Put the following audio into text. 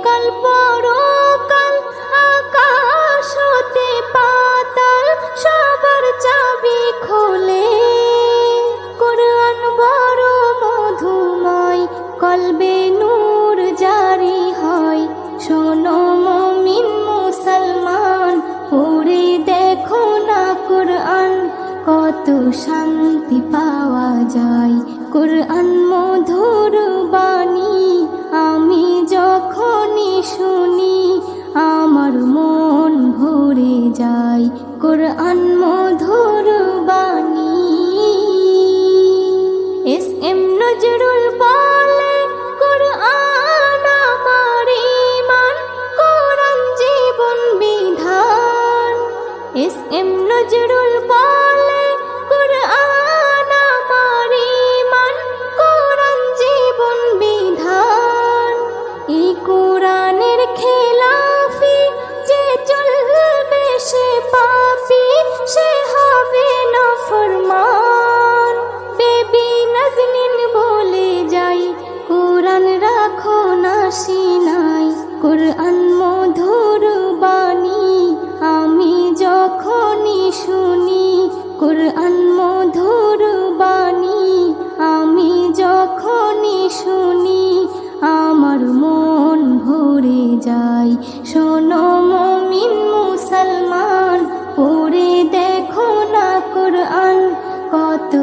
ইহকাল পরকাল, আকাশ হতে পাতাল, সবার চাবি খোলে। কোরআন বড় মধুময়, কলবে নূর জারি হয়। শোনো মমিন মুসলমান, পড়ে দেখো না কোরআন, কত শান্তি পাওয়া যায়। কোরআন মধুর যায় কোরআন মধুর বাণী। এস এম নজরুল নাজনিন বলে যাই, কোরআন রাখো না সিনাই। কোরআন মধুর বাণী, আমি যখনই শুনি, কোরআন মধুর বাণী, আমি যখনই শুনি, আমার মন ভরে যায়। শোনো মমিন